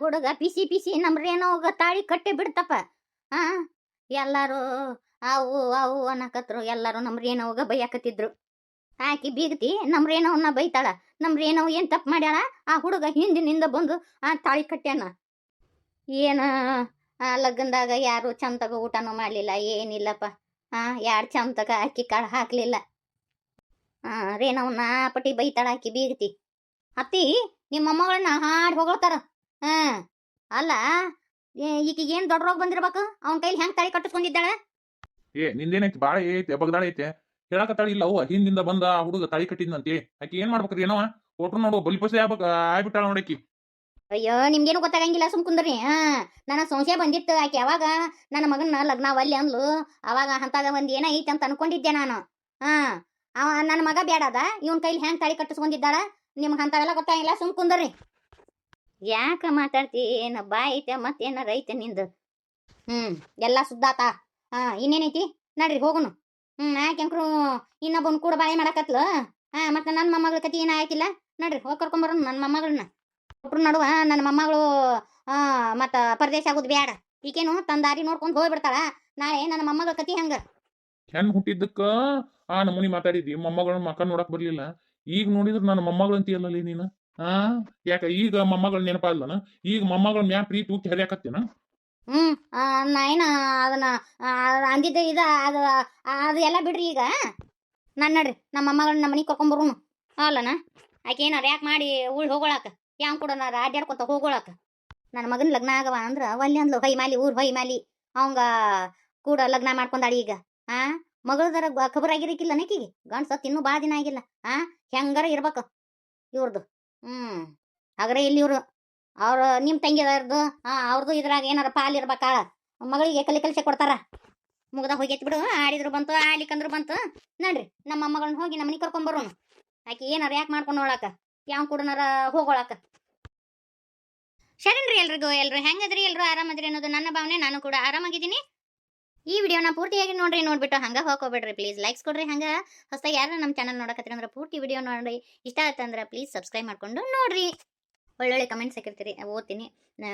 ಹುಡುಗ PC PC ನಮ್ರೇನೋ ತಾಳಿ ಕಟ್ಟಿ ಬಿಡ್ತಪ್ಪ. ಹಾ ಎಲ್ಲಾರು ಅವು ಅವು ಅನ್ನಕತ್ರು ಎಲ್ಲಾರು ನಮ್ರೇನೋಗ ಬೈಯಾಕತ್ತಿದ್ರು. ಆಕಿ ಬೀಗತಿ ನಮ್ರೇನವನ್ನ ಬೈತಾಳ ನಮ್ರೇನವ್ ಏನ್ ತಪ್ಪು ಮಾಡ್ಯಾಳ? ಆ ಹುಡುಗ ಹಿಂದಿನಿಂದ ಬಂದು ಆ ತಾಳಿ ಕಟ್ಟ್ಯಾನ ಏನ, ಆ ಲಗ್ನದಾಗ ಯಾರು ಚಂದಗ ಊಟನೂ ಮಾಡ್ಲಿಲ್ಲ, ಏನಿಲ್ಲಪ್ಪ. ಆ, ಯಾರು ಚಂದಗ ಅಕ್ಕಿ ಕಾಳು ಹಾಕ್ಲಿಲ್ಲ. ಆ ರೇನವನ್ನ ಪಟ್ಟಿ ಬೈತಾಳ ಆಕಿ ಬೀಗತಿ. ಅತ್ತಿ, ನಿಮ್ಮ ಮೊಮ್ಮಗಳನ್ನ ಹಾಡ್ ಹೊಗಳ್ತಾರ. ಹಾ ಅಲ್ಲ ಈಕಿಗೆ ಏನ್ ದೊಡ್ಡ ರೋಗ ಬಂದಿರ್ಬೇಕು? ಅವನ ಕೈಲಿ ಹೆಂಗ್ ತಾಳಿ ಕಟ್ಟಿಸ್ಕೊಂಡಿದ್ದಾಳೆ? ಏ ನಿಂದೇನೈತಿ? ಬಾಳ ಐತೆ ಬಗ್ದಾಳ ಐತೆ. ಹೇಳಕತ್ತಾಳ ಇಲ್ಲ ಅವ್ವ ಹಿಂದಿಂದ ಬಂದ ಆ ಹುಡುಗ ತಾಳಿ ಕಟ್ಟಿದ್ನಂತೆ. ಆಕಿ ಏನ್ ಮಾಡ್ಬೇಕ್ರಿ ಏನವ? ಕೊಟ್ರು ನೋಡು ಬಲಿಪಸೆ ಆಗ್ಬೇಕ ಆಗ್ಬಿಟ್ಟಾಳ ನೋಡಕಿ ಅಯ್ಯೋ ನಿಮ್ಗೇನು ಗೊತ್ತಾಗಂಗಿಲ್ಲ ಸುಮ್ ಕುಂದ್ರಿ. ಹಾ ನನ್ನ ಸಂಶಯ ಬಂದಿತ್ತು ಆಕೆ ಯಾವಾಗ ನನ್ನ ಮಗನ ಲಗ್ನ ಒಲ್ಲಿ ಅಂದ್ಲು. ಅವಾಗ ಅಂತಾಗ ಒಂದ್ ಏನೈತಿ ಅಂತ ಅನ್ಕೊಂಡಿದ್ದೆ ನಾನು. ಹಾ ಅವ ನನ್ನ ಮಗ ಬೇಡದ ಇವನ್ ಕೈಲಿ ಹೆಂಗ್ ತಾಳಿ ಕಟ್ಟಿಸ್ಕೊಂಡಿದ್ದಾಳ? ನಿಮ್ಗೆ ಅಂತಾವೆಲ್ಲ ಗೊತ್ತಾಗಿಲ್ಲ ಸುಮ್ ಕುಂದ್ರಿ. ಯಾಕ ಮಾತಾಡ್ತಿ? ಐತೆ ಮತ್ತೇನಾರ ಐತೆ ನಿಂದು? ಹ್ಮ್, ಎಲ್ಲ ಸುದ್ದಾತ ಹಾ ಇನ್ನೇನೈತಿ? ನಡ್ರಿ, ಹೋಗುನು. ಹ್ಮ್ ಯಾಕೆಂಕ್ರು ಇನ್ನೊಬ್ಬನ್ ಕೂಡ ಬಾಯಿ ಮಾಡಕತ್ಲು. ಹಾ ಮತ್ತೆ ನನ್ನ ಮೊಮ್ಮಗಳ ಕತಿ ಏನ ಆಯ್ತಿಲ್ಲ? ನಡ್ರಿ, ಹೋಗಿ ಕರ್ಕೊಂಬರ ನನ್ನ ಮೊಮ್ಮಗಳನ್ನ ಒಬ್ರು ನಡುವ ನನ್ನ ಮೊಮ್ಮಗಳು, ಆ, ಮತ್ತ ಪರದೇಶ ಆಗೋದು ಬ್ಯಾಡ. ಈಕೇನು ತನ್ನ ದಾರಿ ನೋಡ್ಕೊಂಡು ಹೋಗ್ಬಿಡ್ತಾಳ. ನಾಳೆ ನನ್ನ ಮೊಮ್ಮಗಳ ಕತಿ ಹಂಗ? ಹೆಣ್ ಹುಟ್ಟಿದ್ದಕ್ಕ? ಆ ನಮೂನಿ ಮಾತಾಡಿದಿ ಮೊಮ್ಮಗಳ ಮಕ್ಕ ನೋಡಕ್ ಬರ್ಲಿಲ್ಲ. ಈಗ ನೋಡಿದ್ರೆ ನನ್ನ ಮೊಮ್ಮಗಳಂತೀಯಲ್ಲ ನೀನು? ಆ ಯಾಕ ಈಗ ಮೊಮ್ಮಗಳ ನೆನಪಾದ್ಲನ? ಈಗ ಮೊಮ್ಮಗಳ ಮ್ಯಾ ಪ್ರೀತಿ ಹರಿಯಾಕತ್ತೇನ? ಹ್ಮ್ ಆ, ನಾ ಏನ ಅದನ್ನ ಅಂದಿದ್ದ ಇದ ಅದು ಅದು ಎಲ್ಲ ಬಿಡ್ರಿ ಈಗ. ನನ್ನ ನಡ್ರಿ ನಮ್ಮ ಮೊಮ್ಮಗಳನ್ನ ನಮ್ಮ ಮನೆಗೆ ಕರ್ಕೊಂಬರೋನು ಅಲ್ಲನ? ಆಕೆ ಏನಾರ ಯಾಕೆ ಮಾಡಿ ಉಳ್ ಹೋಗೋಳಾಕ? ಯಾವ ಕೂಡ ನಾರ ಅಡ್ಡಾಡ್ಕೊತ ಹೋಗೋಳಾಕ? ನನ್ನ ಮಗನ ಲಗ್ನ ಆಗವ ಅಂದ್ರ ಒಲ್ಲೆ ಅಂದ್ಲು ಹೊಯ್ಮಾಲಿ ಊರ್ ಹೊಯ್ಮಾಲಿ ಅವಂಗ ಕೂಡ ಲಗ್ನ ಮಾಡ್ಕೊಂಡಾಡಿ ಈಗ. ಆ ಮಗಳದರ ಖಬರ್ ಆಗಿರಕಿಲ್ಲ ನಕಿಗೆ ಗಂಡ್ಸತ್ ಇನ್ನೂ ಭಾಳ ದಿನ ಆಗಿಲ್ಲ. ಆ ಹೆಂಗಾರ ಇರ್ಬೇಕು ಇವ್ರದ್ದು ಹ್ಮ್. ಹಾಗ್ರೆ ಇಲ್ಲಿ ಇವ್ರು, ಅವ್ರ ನಿಮ್ ತಂಗಿದಾರ್ದು ಆ ಅವ್ರದ್ದು ಇದ್ರಾಗ ಏನಾರ ಪಾಲ್ ಇರ್ಬೇಕಾಳ? ಮಗಳಿಗೆ ಕಲಿ ಕಲಿಸಿ ಕೊಡ್ತಾರ? ಮುಗ್ದ ಹೋಗೈತಿ ಬಿಡು. ಆಡಿದ್ರು ಬಂತು, ಆಡ್ಲಿಕ್ಕಂದ್ರು ಬಂತು. ನಡ್ರಿ, ನಮ್ಮ ಮೊಮ್ಮಗಳನ್ನ ಹೋಗಿ ನಮ್ಮ ಮನೆಗೆ ಬರೋಣ. ಆಕಿ ಏನಾರ ಯಾಕೆ ಮಾಡ್ಕೊಂಡು ನೋಡಾಕ? ಯಾವ ಕೂಡನಾರ ಹೋಗೋಳಾಕ? ಶರಣ್ರಿ ಎಲ್ರಿಗೂ, ಎಲ್ರು ಹೆಂಗದ್ರಿ ಎಲ್ರು? ಆರಾಮದ್ರಿ ಅನ್ನೋದು ನನ್ನ ಭಾವನೆ. ನಾನು ಕೂಡ ಆರಾಮಾಗಿದ್ದೀನಿ. ಈ ವಿಡಿಯೋನ ಪೂರ್ತಿಯಾಗಿ ನೋಡ್ರಿ, ನೋಡ್ಬಿಟ್ಟು ಹಂಗೆ ಹೋಗ್ಕೋಬೇಡ್ರಿ ಪ್ಲೀಸ್ ಲೈಕ್ಸ್ ಕೊಡ್ರಿ ಹಂಗ. ಹೊಸದಾಗಿ ಯಾರು ನಮ್ಮ ಚಾನಲ್ ನೋಡಕತ್ತೀರಿ ಅಂದ್ರೆ ಪೂರ್ತಿ ವಿಡಿಯೋ ನೋಡ್ರಿ. ಇಷ್ಟ ಆಯ್ತಂದ್ರೆ ಪ್ಲೀಸ್ ಸಬ್ಸ್ಕ್ರೈಬ್ ಮಾಡ್ಕೊಂಡು ನೋಡ್ರಿ. ಒಳ್ಳೊಳ್ಳೆ ಕಮೆಂಟ್ಸ್ ಹಾಕಿರ್ತೀರಿ. ಓದ್ತೀನಿ.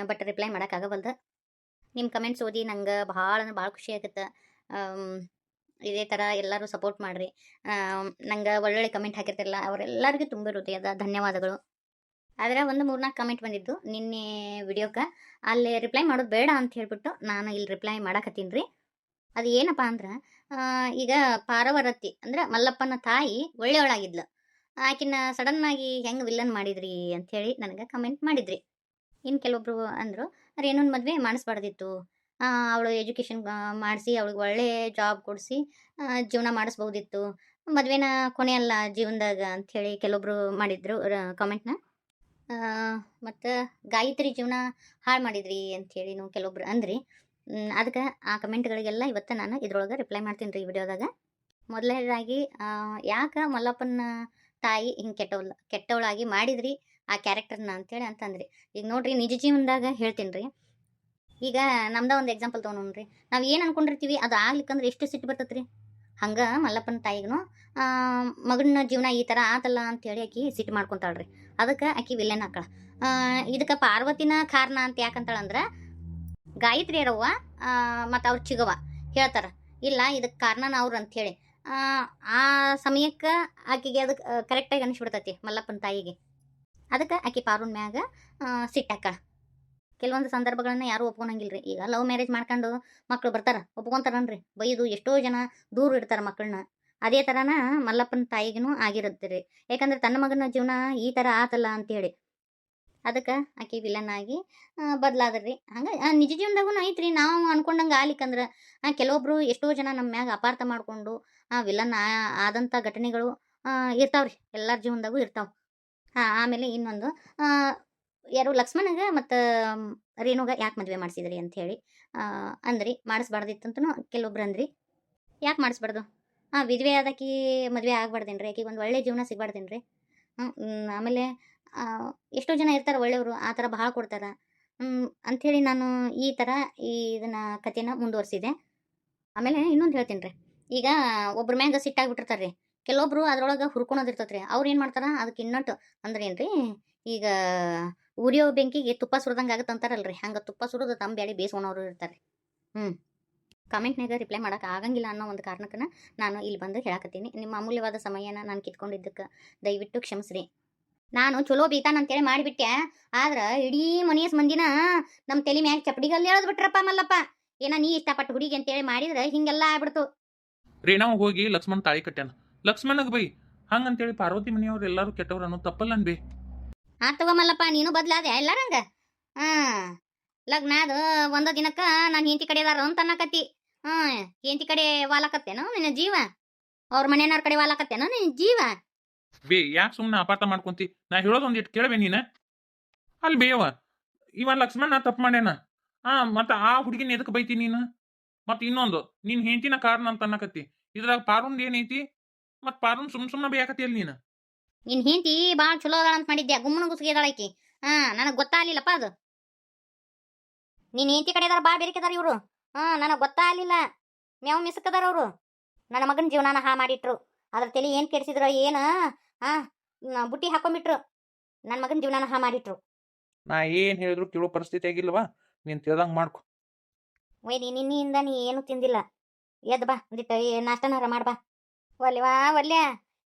ಬಟ್ ರಿಪ್ಲೈ ಮಾಡೋಕ್ಕಾಗಬಲ್ದು ನಿಮ್ಮ ಕಮೆಂಟ್ಸ್ ಓದಿ ನಂಗೆ ಭಾಳ ಅಂದ್ರೆ ಭಾಳ ಖುಷಿ ಆಗುತ್ತೆ. ಇದೇ ಥರ ಎಲ್ಲರೂ ಸಪೋರ್ಟ್ ಮಾಡಿರಿ. ನಂಗೆ ಒಳ್ಳೊಳ್ಳೆ ಕಮೆಂಟ್ ಹಾಕಿರ್ತಿರಲ್ಲ, ಅವರೆಲ್ಲರಿಗೂ ತುಂಬ ಹೃದಯದ ಧನ್ಯವಾದಗಳು. ಆದರೆ ಒಂದು ಮೂರ್ನಾಲ್ಕು ಕಮೆಂಟ್ ಬಂದಿದ್ದು ನಿನ್ನೆ ವಿಡಿಯೋಕ್ಕೆ ಅಲ್ಲಿ ರಿಪ್ಲೈ ಮಾಡೋದು ಬೇಡ ಅಂತ ಹೇಳ್ಬಿಟ್ಟು ನಾನು ಇಲ್ಲಿ ರಿಪ್ಲೈ ಮಾಡಾಕತ್ತೀನಿ ರೀ. ಅದು ಏನಪ್ಪ ಅಂದ್ರೆ ಈಗ ಪಾರವರತಿ ಅಂದ್ರೆ ಮಲ್ಲಪ್ಪನ ತಾಯಿ ಒಳ್ಳೆಯವಳಾಗಿದ್ಲು. ಆಕಿನ ಸಡನ್ ಆಗಿ ಹೆಂಗೆ ವಿಲ್ಲನ್ ಮಾಡಿದ್ರಿ ಅಂಥೇಳಿ ನನಗೆ ಕಮೆಂಟ್ ಮಾಡಿದ್ರಿ. ಇನ್ನು ಕೆಲವೊಬ್ರು ಅಂದರು ರೇಣುನ್ ಮದುವೆ ಮಾಡಿಸ್ಬಾರ್ದಿತ್ತು. ಅವಳು ಎಜುಕೇಷನ್ ಮಾಡಿಸಿ, ಅವಳಿಗೆ ಒಳ್ಳೆ ಜಾಬ್ ಕೊಡಿಸಿ ಜೀವನ ಮಾಡಿಸ್ಬೋದಿತ್ತು. ಮದುವೆನ ಕೊನೆಯಲ್ಲ ಜೀವನದಾಗ ಅಂಥೇಳಿ ಕೆಲವೊಬ್ರು ಮಾಡಿದ್ರು ಕಾಮೆಂಟ್ನ ಮತ್ತು ಗಾಯತ್ರಿ ಜೀವನ ಹಾಳು ಮಾಡಿದ್ರಿ ಅಂಥೇಳಿನೂ ಕೆಲವೊಬ್ರು ಅಂದ್ರಿ. ಅದಕ್ಕೆ ಆ ಕಮೆಂಟ್ಗಳಿಗೆಲ್ಲ ಇವತ್ತು ನಾನು ಇದ್ರೊಳಗೆ ರಿಪ್ಲೈ ಮಾಡ್ತೀನಿ ರೀ ಈ ವಿಡಿಯೋದಾಗ. ಮೊದಲನೇದಾಗಿ ಯಾಕೆ ಮಲ್ಲಪ್ಪನ ತಾಯಿ ಹಿಂಗೆ ಕೆಟ್ಟವಲ್ಲ ಕೆಟ್ಟವಳಾಗಿ ಮಾಡಿದ್ರಿ ಆ ಕ್ಯಾರೆಕ್ಟರ್ನ ಅಂತೇಳಿ ಅಂತಂದ್ರಿ. ಈಗ ನೋಡ್ರಿ, ನಿಜ ಜೀವನದಾಗ ಹೇಳ್ತೀನಿ ರೀ. ಈಗ ನಮ್ದ ಒಂದು ಎಕ್ಸಾಂಪಲ್ ತೊಗೊಂಡ್ರಿ ನಾವು ಏನು ಅನ್ಕೊಂಡಿರ್ತೀವಿ, ಅದು ಆಗ್ಲಿಕ್ಕಂದ್ರೆ ಎಷ್ಟು ಸಿಟ್ಟು ಬರ್ತೈತೆ ರೀ ಹಂಗೆ ಮಲ್ಲಪ್ಪನ ತಾಯಿಗೂ ಮಗನ ಜೀವನ ಈ ಥರ ಆತಲ್ಲ ಅಂತೇಳಿ ಆಕಿ ಸಿಟ್ಟು ಮಾಡ್ಕೊತಾಳ್ರಿ. ಅದಕ್ಕೆ ಆಕಿ ವಿಲೇನ ಹಾಕಳ ಇದಕ್ಕೆ ಪಾರ್ವತಿನ ಕಾರಣ ಅಂತ ಯಾಕಂತಾಳಂದ್ರೆ ಗಾಯತ್ರಿ ರವ್ವ ಮತ್ತು ಅವ್ರ ಚಿಗವ ಹೇಳ್ತಾರ. ಇಲ್ಲ ಇದಕ್ಕೆ ಕಾರಣನ ಅವ್ರು ಅಂಥೇಳಿ ಆ ಸಮಯಕ್ಕೆ ಆಕಿಗೆ ಅದಕ್ಕೆ ಕರೆಕ್ಟಾಗಿ ಅನಿಸ್ಬಿಡ್ತೈತಿ ಮಲ್ಲಪ್ಪನ ತಾಯಿಗೆ. ಅದಕ್ಕೆ ಆಕಿ ಪಾರುನ್ ಮ್ಯಾಗ ಸಿಟ್ಟಾಕ ಕೆಲವೊಂದು ಸಂದರ್ಭಗಳನ್ನ ಯಾರು ರೀ ಈಗ ಲವ್ ಮ್ಯಾರೇಜ್ ಮಾಡ್ಕೊಂಡು ಮಕ್ಕಳು ಬರ್ತಾರ, ಒಪ್ಕೊಂತಾರನ್ರಿ. ಬೈದು ಎಷ್ಟೋ ಜನ ದೂರ ಇಡ್ತಾರೆ ಮಕ್ಕಳನ್ನ ಅದೇ ಥರನ ಮಲ್ಲಪ್ಪನ ತಾಯಿಗೂ ಆಗಿರುತ್ತೆ ರೀ ಯಾಕಂದ್ರೆ ತನ್ನ ಮಗನ ಜೀವನ ಈ ಥರ ಆತಲ್ಲ ಅಂತೇಳಿ ಅದಕ್ಕೆ ಆಕೆ ವಿಲನ್ ಆಗಿ ಬದಲಾದ್ರಿ. ಹಂಗೆ ನಿಜ ಜೀವನದಾಗೂ ಐತ್ರಿ ನಾವು ಅನ್ಕೊಂಡಂಗೆ ಆಗ್ಲಿಕ್ಕಂದ್ರೆ ಕೆಲವೊಬ್ಬರು ಎಷ್ಟೋ ಜನ ನಮ್ಮ ಮ್ಯಾಗ ಅಪಾರ್ಥ ಮಾಡಿಕೊಂಡು ವಿಲನ್ ಆದಂಥ ಘಟನೆಗಳು ಇರ್ತಾವ್ರಿ. ಎಲ್ಲರ ಜೀವನದಾಗೂ ಇರ್ತಾವ. ಹಾಂ, ಆಮೇಲೆ ಇನ್ನೊಂದು ಯಾರು ಲಕ್ಷ್ಮಣಗ ಮತ್ತು ರೇಣುಗ ಯಾಕೆ ಮದುವೆ ಮಾಡಿಸಿದ್ರಿ ಅಂತ ಹೇಳಿ ಅಂದ್ರಿ. ಮಾಡಿಸ್ಬಾರ್ದಿತ್ತಂತೂ ಕೆಲವೊಬ್ರು ಅಂದ್ರಿ. ಯಾಕೆ ಮಾಡಿಸ್ಬಾರ್ದು? ಹಾಂ ವಿಧವೆ ಆದಕಿ ಮದುವೆ ಆಗ್ಬಾರ್ದೇನ್ರಿ. ಆಕಿಗೆ ಒಂದು ಒಳ್ಳೆ ಜೀವನ ಸಿಗ್ಬಾರ್ದೇನ್ರಿ. ಹ್ಞೂ ಆಮೇಲೆ ಎಷ್ಟೋ ಜನ ಇರ್ತಾರೆ ಒಳ್ಳೆಯವರು, ಆ ಥರ ಭಾಳ ಕೊಡ್ತಾರೆ. ಅಂಥೇಳಿ ನಾನು ಈ ಥರ ಈ ಇದನ್ನ ಕಥೆನ ಮುಂದುವರಿಸಿದೆ. ಆಮೇಲೆ ಇನ್ನೊಂದು ಹೇಳ್ತೀನಿ ರೀ. ಈಗ ಒಬ್ರ ಮ್ಯಾಗ ಸಿಟ್ಟಾಗ್ಬಿಟ್ಟಿರ್ತಾರೆ ರೀ ಕೆಲವೊಬ್ರು ಅದ್ರೊಳಗೆ ಹುರ್ಕೊಳೋದು ಇರ್ತೈತೆ ರೀ ಅವ್ರು ಏನು ಮಾಡ್ತಾರೆ? ಅದಕ್ಕೆ ಇನ್ನೊಟ್ಟು ಅಂದ್ರೆ ರೀ ಈಗ ಉರಿಯೋ ಬೆಂಕಿಗೆ ತುಪ್ಪ ಸುರಿದಂಗೆ ಆಗುತ್ತೆ ಅಂತಾರಲ್ರಿ. ಹಂಗೆ ತುಪ್ಪ ಸುರಿದು ತಮ್ಮ ಬ್ಯಾಳಿ ಬೇಯಿಸ್ಕೊಳೋರು ಇರ್ತಾರೆ ಹ್ಞೂ ಕಮೆಂಟ್ನಾಗ ರಿಪ್ಲೈ ಮಾಡೋಕೆ ಆಗಂಗಿಲ್ಲ ಅನ್ನೋ ಒಂದು ಕಾರಣಕ್ಕನ ನಾನು ಇಲ್ಲಿ ಬಂದು ಹೇಳಕತ್ತೀನಿ. ನಿಮ್ಮ ಅಮೂಲ್ಯವಾದ ಸಮಯನ ನಾನು ಕಿತ್ಕೊಂಡಿದ್ದಕ್ಕೆ ದಯವಿಟ್ಟು ಕ್ಷಮಿಸ್ರಿ. ನಾನು ಚಲೋ ಬೀತಾನಂತೇಳಿ ಮಾಡಿಬಿಟ್ಟೆ. ಆದ್ರೆ ಇಡೀ ಮನೆಯ ಮಂದಿನ ನಮ್ಮ ತಲೆ ಮ್ಯಾಗ ಚಪ್ಪಡಿಗಲ್ಲಿ ಎಳೆದು ಬಿಟ್ರಪ್ಪ ಮಲ್ಲಪ್ಪ. ಏನ ನೀ ಇಷ್ಟಪಟ್ಟು ಹುಡುಗಿ ಅಂತೇಳಿ ಮಾಡಿದ್ರೆ ಹಿಂಗೆಲ್ಲ ಆಗ್ಬಿಡ್ತು. ರೇಣಾವ್ ಹೋಗಿ ಲಕ್ಷ್ಮಣ್ ತಾಳಿ ಕಟ್ಟ್ಯಾನ ಲಕ್ಷ್ಮಣಗ್ ಬೈ. ಹಂಗಂತೇಳಿ ಪಾರ್ವತಿ ಮನೆಯವ್ರು ಎಲ್ಲಾರು ಕೆಟ್ಟವ್ರು ಅನ್ನೋ ತಪ್ಪಲ್ಲ ಅನ್ಬಿ ಆ ಮಲ್ಲಪ್ಪ ನೀನು ಬದ್ಲಾದೆ ಎಲ್ಲಾರಂಗ ಹಾ ಲಗ್ನ ಅದು ಒಂದ ದಿನಕ್ಕ ನಾನು ಹೆಂಡತಿ ಕಡೆದಾರ ಅಂತ ಅನ್ನಕತ್ತಿ. ಹ್ಮ್ ಹೆಂಡತಿ ಕಡೆ ವಾಲಕತ್ತೇನೋ ನಿನ್ನ ಜೀವ? ಅವ್ರ ಮನೆಯವ್ರ ಕಡೆ ವಾಲಕತ್ತೇನೋ ನಿನ್ನ ಜೀವ? ಬೇ, ಯಾಕೆ ಸುಮ್ಮನೆ ಅಪಾರ್ಥ ಮಾಡ್ಕೊಂತಿ? ನಾ ಹೇಳೋದೊಂದು ಇಟ್ಟು ಕೇಳಬೇ ನೀನ. ಅಲ್ಲಿ ಬೇವ ಇವ ಲಕ್ಷ್ಮಣ ತಪ್ಪು ಮಾಡ್ಯಾನ. ಹಾ ಮತ್ತ ಆ ಹುಡುಗಿನ ಎದಕ್ಕೆ ಬೈತಿ ನೀನು? ಮತ್ತ ಇನ್ನೊಂದು, ನಿನ್ ಹೆಂಡತಿನ ಕಾರಣ ಅಂತ ಅನ್ನಕತ್ತಿ. ಇದ್ರಾಗ ಪಾರುಂದ್ ಏನೈತಿ ಮತ್ತೆ ಪಾರುನ್ ಸುಮ್ ಸುಮ್ಮನೆ ಬೇಕತಿ ಅಲ್ಲಿ ನೀನು? ನಿನ್ ಹೆಂಡತಿ ಭಾಳ ಚಲೋ ಅದಾಳ ಅಂತ ಮಾಡಿದ್ಯಾ? ಗುಮ್ಮನ ಗುಸ್ಗಿದಾಳ ಆಕಿ. ಹಾ ನನಗೆ ಗೊತ್ತಾಗ್ಲಿಲ್ಲಪ್ಪ ಅದು. ನಿನ್ ಹೆಂಡತಿ ಕಡೆದಾರ ಬಾ ಬೇರೆಕೆದಾರ ಇವ್ರು. ಹಾ ನನಗೆ ಗೊತ್ತಾಗ್ಲಿಲ್ಲ. ಮೇವ್ ಮಿಸ್ಕದಾರ ಅವರು. ನನ್ನ ಮಗನ ಜೀವನಾನ ಹಾ ಮಾಡಿಟ್ರು. ಅದ್ರ ತಲೆ ಏನ್ ಕೆಡಿಸಿದ್ರ ಏನ? ಆ ನ- ಬುಟ್ಟಿ ಹಾಕೊಂಡ್ಬಿಟ್ರು. ನನ್ನ ಮಗನ ಜೀವನ ಹಾ ಮಾಡಿಟ್ರು. ನಾ ಏನು ಹೇಳಿದ್ರು ಕೇಳೋ ಪರಿಸ್ಥಿತಿ ಆಗಿಲ್ವಾ? ನೀನು ತಿಳ್ದಂಗೆ ಮಾಡ್ಕೊ. ನೀ ನಿನ್ನಿಂದ ನೀ ಏನು ತಿಂದಿಲ್ಲ. ಎದ್ ಬಾ ಒಂದಿಟ್ಟು ನಾಷ್ಟನಾರ ಮಾಡ್ಬಾ ಒಲ್ವಾ ಒಲ್ಯ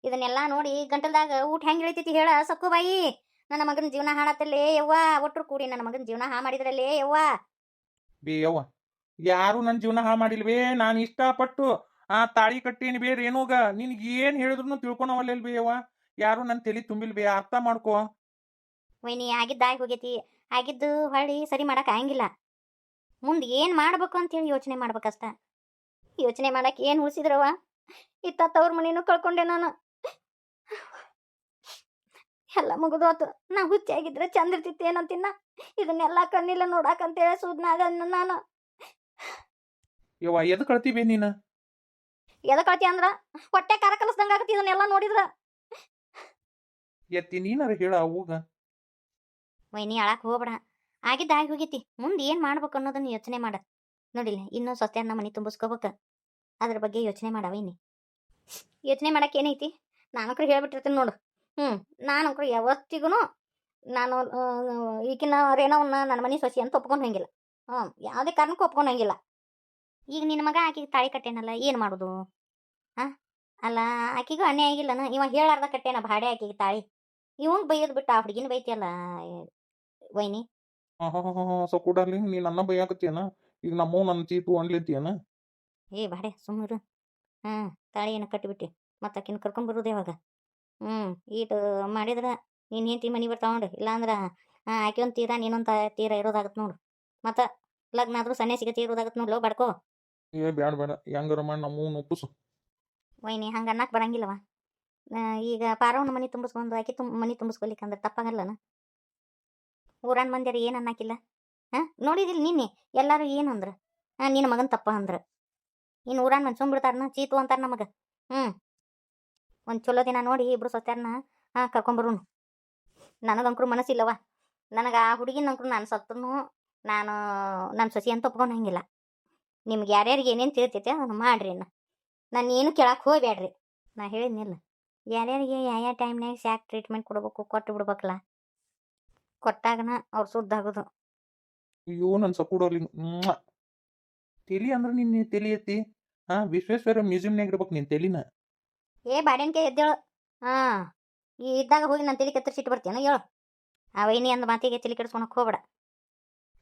ಇದನ್ನೆಲ್ಲ ನೋಡಿ ಗಂಟಲ್ದಾಗ ಊಟ ಹೆಂಗ್ ಇಳಿತೈತಿ ಹೇಳ ಸಕ್ಕು ಬಾಯಿ. ನನ್ನ ಮಗನ ಜೀವನ ಹಾಳತ್ತಲ್ಲೇ ಯವ್ವ. ಒಟ್ರು ಕೂಡಿ ನನ್ನ ಮಗನ ಜೀವನ ಹಾ ಮಾಡಿದ್ರಲ್ಲೇ ಯವ್ವ. ಬಿ ಯವ್ವ ಯಾರು ನನ್ನ ಜೀವನ ಹಾ ಮಾಡಿಲ್ವೇ? ನಾನು ಇಷ್ಟಪಟ್ಟು ಆ ತಾಳಿ ಕಟ್ಟೀನಿ ಬೇರೆ ರೇಣುಗ ನಿನ್ಗೆ ಏನ್ ಹೇಳಿದ್ರು ತಿಳ್ಕೊಳವಲ್ಲ ಬೇ ಯವ್ವ? ಯಾರು ನನ್ನ ತಲೆ ತುಂಬಿಲ್ ಬೇ ಅರ್ಥ ಮಾಡ್ಕೋ. ವೈನಿ ಆಗಿದ್ದಾಗಿ ಹೋಗೈತಿ. ಆಗಿದ್ದು ಹೊಳ್ಳಿ ಸರಿ ಮಾಡಕ್ ಆಗಂಗಿಲ್ಲ ಮುಂದೆ ಏನ್ ಮಾಡ್ಬೇಕು ಅಂತೇಳಿ ಯೋಚನೆ ಮಾಡ್ಬೇಕಷ್ಟ. ಯೋಚನೆ ಮಾಡಕ್ ಏನ್ ಉಳಿಸಿದ್ರವ ಇತ್ತ ತವ್ರ ಮನೇನು ಕಳ್ಕೊಂಡೆ ನಾನು. ಎಲ್ಲ ಮುಗಿದೋತು. ನಾ ಹುಚ್ಚಾಗಿದ್ರೆ ಚಂದ ಇರ್ತಿತ್ತು ಏನಂತಿನ್ನ? ಇದನ್ನೆಲ್ಲ ಕಣ್ಣಿಲ್ಲ ನೋಡಾಕಂತೇಳಿ ಸೂದ್ನಾಗ ನಾನು. ಯವ್ವ ಎದ್ ಕಳ್ತೀವಿ ನೀನು? ಎದಕಳ್ತಿ ಅಂದ್ರ ಹೊಟ್ಟೆ ಕಾರ ಕಲಸ್ದಂಗ ಆಗತಿ ಇದನ್ನೆಲ್ಲ ನೋಡಿದ್ರ. ಎತ್ತಿ ನೀನಾರ ಹೇಳ ಅವಾಗ. ವೈನಿ ಅಳಕ್ ಹೋಗ್ಬೇಡ. ಆಗಿದ್ದ ಆಗಿ ಹೋಗೈತಿ. ಮುಂದೆ ಏನ್ ಮಾಡ್ಬೇಕು ಅನ್ನೋದನ್ನ ಯೋಚನೆ ಮಾಡ. ನೋಡಿಲ್ಲ ಇನ್ನೂ ಸೊಸೆಯನ್ನ ಮನೆ ತುಂಬಿಸ್ಕೋಬೇಕ. ಅದ್ರ ಬಗ್ಗೆ ಯೋಚನೆ ಮಾಡ ವೈನಿ. ಯೋಚನೆ ಮಾಡಕ್ ಏನೈತಿ? ನಾನಕ್ರು ಹೇಳ್ಬಿಟ್ಟಿರ್ತೀನಿ ನೋಡು. ಹ್ಮ್ ನಾನಕ್ರು ಯಾವತ್ತಿಗೂ ನಾನು ಈಗಿನ ರೇಣವನ್ನ ನನ್ನ ಮನೆ ಸೊಸಿ ಅಂತ ಒಪ್ಕೊಂಡು ಹಂಗಿಲ್ಲ. ಹ್ಮ್ ಯಾವುದೇ ಕಾರಣಕ್ಕೂ ಒಪ್ಕೊಂಡು ಹೋಗಿಲ್ಲ. ಈಗ ನಿನ್ನ ಮಗ ಆಕಿಗೆ ತಾಳಿ ಕಟ್ಟೇನಲ್ಲ ಏನು ಮಾಡೋದು? ಅಲ್ಲ ಆಕಿಗೂ ಅನ್ಯ ಆಗಿಲ್ಲನ ಇವ ಹೇಳಾರ್ದ ಕಟ್ಟೇನ ಭಾಡೆ ಆಕಿಗೆ ತಾಳಿ. ಇವಂಗ್ ಬೈಯೋದು ಬಿಟ್ಟು ಆ ಹುಡುಗಿನ ಬೈತಿಯಲ್ಲ ವೈನಿ? ಸೊ ಡಾರ್ಲಿಂಗ್ ನೀ ನನ್ನ ಬೈಯಾಕತ್ತೀಯನ ಈಗ ನಮ್ಮವ್ ನನ್ನ ಚೀಟು ಅನ್ಲಿತ್ತೀಯನ ಏ ಬಾಡೆ ಸುಮ್ಮರು ಹಾಂ ತಾಳಿಯನ್ನು ಕಟ್ಟಿಬಿಟ್ಟು. ಮತ್ತೆ ಆಕಿನ ಕರ್ಕೊಂಡ್ ಬರೋದು ಯಾವಾಗ? ಹ್ಞೂ ಈಟು ಮಾಡಿದ್ರೆ ನೀನು ಹೆಂಡತಿ ಮನೆ ಬರ್ತಾವ ನೋಡು. ಇಲ್ಲಾಂದ್ರೆ ಆಕೆ ಒಂದು ತೀರ ನೀನೊಂದು ತೀರ ಇರೋದಾಗತ್ತೆ ನೋಡು. ಮತ್ತೆ ಲಗ್ನ ಆದ್ರೂ ಸನ್ಯಾಸಿಗೆ ತೀರೋದಾಗತ್ತೆ ನೋಡ್ಲೋ ಬಡ್ಕೋ. ಏ ಬ್ಯಾಡ ಬೇಡ ಹೆಂಗಾರ ಮಾಡಿ ನಮ್ಮ ಒಪ್ಪಿಸು. ವೈನಿ ಹಂಗೆ ಅನ್ನಕ್ಕೆ ಬರಂಗಿಲ್ಲವ? ಈಗ ಪಾರವನ ಮನೆ ತುಂಬಿಸ್ಕೊಂಡು, ಆಕೆ ತುಂಬ ಮನೆ ತುಂಬಿಸ್ಕೊಲಿಕ್ಕಂದ್ರೆ ತಪ್ಪಾಗಲ್ಲನ? ಊರನ್ ಮಂದಿರ ಏನು ಅನ್ನಕ್ಕಿಲ್ಲ ಹಾಂ? ನೋಡಿದಿಲ್ಲ ನಿನ್ನೆ ಎಲ್ಲರೂ ಏನು ಅಂದ್ರೆ? ಹಾಂ, ನಿನ್ನ ಮಗನ ತಪ್ಪ ಅಂದ್ರೆ. ಇನ್ನು ಊರನ್ ಮನೆ ಸುಮ್ಬಿಡ್ತಾರನ ಚೀತು ಅಂತಾರೆ ನಮಗೆ. ಹ್ಞೂ ಒಂದು ಚಲೋ ದಿನ ನೋಡಿ ಇಬ್ರು ಸೊತ್ಯಾರನ್ನ ಹಾಂ, ಕರ್ಕೊಂಬರೋನು. ನನಗಂಕರು ಮನಸ್ಸಿಲ್ಲವ ನನಗೆ ಆ ಹುಡುಗಿನಂಕ್ರು ನಾನು ಸತ್ತನು, ನಾನು ನನ್ನ ಸೊಸಿ ಅಂತ ಒಪ್ಕೊಂಡಂಗಿಲ್ಲ ನಿಮ್ಗೆ ಯಾರ್ಯಾರಿಗೆ ಏನೇನು ತಿಳ್ತೈತೆ ಅದನ್ನು ಮಾಡ್ರಿ ಅನ್ನ ನಾನು ಏನು ಕೇಳಕ್ಕೆ ಹೋಗ್ಬೇಡ್ರಿ ನಾ ಹೇಳಿದ್ನಿಲ್ಲ. ಯಾರ್ಯಾರಿಗೆ ಯಾವ ಟೈಮ್ನಾಗ ಸ್ಯಾಕ್ ಟ್ರೀಟ್ಮೆಂಟ್ ಕೊಡ್ಬೇಕು ಕೊಟ್ಟು ಬಿಡ್ಬೇಕಲ್ಲ ಕೊಟ್ಟಾಗನ ಅವ್ರು ಸುದ್ದಾಗೋದು ಅಯ್ಯೋ ನನ್ನ ಸಪೂಡಲ್ಲಿ ತಲಿ ಅಂದ್ರೆ ನಿನ್ನ ತಲಿ ಐತಿ. ಹಾ ವಿಶ್ವೇಶ್ವರ ಮ್ಯೂಸಿಯಂನಾಗ ಇರ್ಬೇಕು ನಿನ್ನ ತಲಿನ. ಏ ಬಾಡೇನ್ಕೆ ಎದ್ದೇಳು. ಹಾಂ ಈ ಇದ್ದಾಗ ಹೋಗಿ ನಾನು ತಲೆ ಕತ್ತರಿಸಿಟ್ಟು ಬರ್ತೀನ ಹೇಳು. ಆ ವೈನಿ ಅಂದ ಮಾತಿಗೆ ತಲೆ ಕೆಡಿಸ್ಕೊಳಕ್ ಹೋಗ್ಬೇಡ.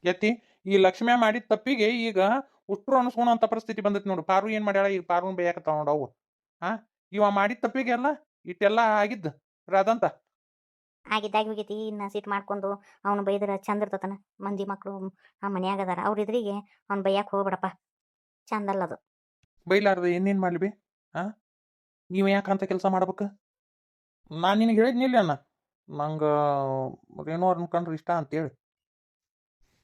ಎತ್ತಿ ಈ ಲಕ್ಷ್ಮ್ಯ ಮಾಡಿದ ತಪ್ಪಿಗೆ ಈಗ ಉಷ್ಟ್ರು ಅನ್ಸ್ಕೊಳೋ ಅಂತ ಪರಿಸ್ಥಿತಿ ಬಂದೈತಿ ನೋಡು. ಪಾರು ಏನ್ ಮಾಡ್ಯಾಳ? ಈಗ ಪಾರು ಬೇಯಾಕತ್ತಾವ ನೋಡು ಅವು. ಹಾ ಇವ ಮಾಡಿದ ತಪ್ಪಿಗೆ ಅಲ್ಲ ಇಟ್ಟೆಲ್ಲ ಆಗಿದ್ದು. ರಾದಂತ. ಆಗಿದ್ದಾಗಿ ಹೋಗೈತಿ. ಇನ್ನ ಸಿಟ್ ಮಾಡ್ಕೊಂಡು ಅವನು ಬೈದ್ರ ಚಂದ ಇರ್ತತನ. ಮಂದಿ ಮಕ್ಕಳು ಆ ಮನ್ಯಾಗ ಅದಾರ. ಅವ್ರ ಇದ್ರಿಗೆ ಅವ್ನು ಬೈಯಕ್ಕೆ ಹೋಗ್ಬೇಡಪ್ಪ. ಚಂದ ಅಲ್ಲ ಅದು. ಬೈಲಾರ್ದ ಏನೇನ್ ಮಾಡ್ಲಿ ಹಾ ನೀವ್ ಯಾಕಂತ ಕೆಲಸ ಮಾಡ್ಬೇಕು? ನಾನು ನಿನಗೆ ಹೇಳಿದ್ನಿಲ್ಲ ಅಣ್ಣ. ನಂಗ ಏನೋ ಅವ್ರನ್ನ ಕಂಡ್ರೆ ಇಷ್ಟ ಅಂತೇಳಿ.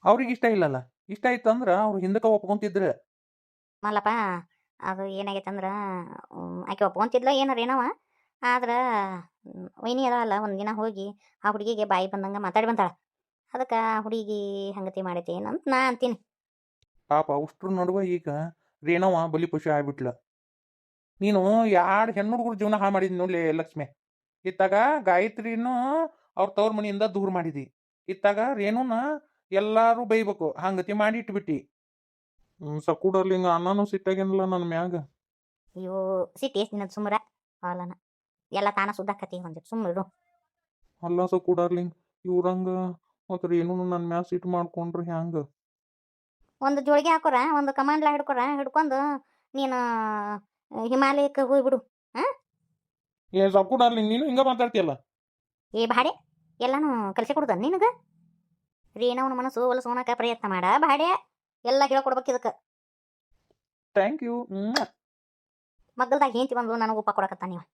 ಅವ್ರಿಗೆ ಇಷ್ಟ ಇಲ್ಲಲ್ಲ. ಇಷ್ಟ ಆಯ್ತು ಅಂದ್ರೆ ಅವ್ರು ಹಿಂದಕ್ಕೆ ಒಪ್ಕೊಂತಿದ್ರೆ. ಮಲ್ಲಪ್ಪ ಅದು ಏನಾಗೈತೆ ಅಂದ್ರೆ ಆಕೆ ಒಪ್ಕೊಂತಿದ್ಲ ಏನಾರ ಏನವ? ಆದ್ರೆ ವೈನಿ ಅಲ್ಲ ಒಂದು ದಿನ ಹೋಗಿ ಆ ಹುಡುಗಿಗೆ ಬಾಯಿ ಬಂದಂಗೆ ಮಾತಾಡಿ ಬಂತಾಳ ಅದಕ್ಕೆ ಆ ಹುಡುಗಿ ಹಂಗತಿ ಮಾಡೈತಿ ಏನಂತ ನಾ ಅಂತೀನಿ. ಪಾಪ ಅಷ್ಟ್ರ ನಡುವೆ ಈಗ ರೇಣವ ಬಲಿಪಶು ಆಗ್ಬಿಟ್ಲ. ನೀನು ಎರಡು ಹೆಣ್ಣು ಹುಡುಗರು ಜೀವನ ಹಾಳು ಮಾಡಿದ್ ನೋಡ್ಲಿ ಲಕ್ಷ್ಮಿ. ಇತ್ತಾಗ ಗಾಯತ್ರಿನೂ ಅವ್ರ ತವ್ರ ಮನೆಯಿಂದ ದೂರ ಮಾಡಿದಿ. ಇತ್ತಾಗ ರೇಣುನ ಎಲ್ಲಾರು ಬೈಬೇಕು. ಹಂಗತಿ ಮಾಡಿ ಇಟ್ಬಿಟ್ಟಿ. ಸಕೂಡಲ್ಲಿ ಹಿಂಗ ಸಿಟ್ಟಾಗೇನಲ್ಲ ನನ್ನ ಮ್ಯಾಗ. ಅಯ್ಯೋ ಸಿಟ್ಟು ಎಷ್ಟು ದಿನದ ಸುಮ್ಮರ ಹಾಲನ. ಎಲ್ಲ ತಾನ ಸುದ್ದಾಕತಿ ಒಂದಿಟ್ಟು ಸುಮ್ಮರು ಅಲ್ಲ ಸಕೂಡರ್ಲಿಂಗ್ ಇವ್ರಂಗ ಮತ್ತೆ ಏನು ನನ್ನ ಮ್ಯಾಗ ಸಿಟ್ಟು ಮಾಡ್ಕೊಂಡ್ರೆ ಹ್ಯಾಂಗ? ಒಂದು ಜೋಳಿಗೆ ಹಾಕೋರ ಒಂದು ಕಮಾಂಡ್ಲ ಹಿಡ್ಕೊರ ಹಿಡ್ಕೊಂಡು ನೀನು ಹಿಮಾಲಯಕ್ಕೆ ಹೋಗ್ಬಿಡು ಏ ಸಕೂಡರ್ಲಿಂಗ್ ನೀನು ಹಿಂಗ ಮಾತಾಡ್ತಿಯಲ್ಲ? ಏ ಬಾಡೆ ಎಲ್ಲಾನು ಕಲಿಸಿ ಕೊಡ್ತಾನೆ ನಿನಗ? ರೀನವನ ಮನಸ್ಸು ಒಲಸೋಣಕ ಪ್ರಯತ್ನ ಮಾಡ ಬಾಡೆ ಎಲ್ಲ ಹೇಳ್ಕೊಡ್ಬೇಕು ಇದಕ್ಕೆ. ಥ್ಯಾಂಕ್ ಯು ಮಗ್ಗಲ್ದಾಗ ಹೆಂತಿ ಬಂದು ನನಗೆ ಉಪ್ಪ ಕೊಡಕತ್ತ ನೀವು.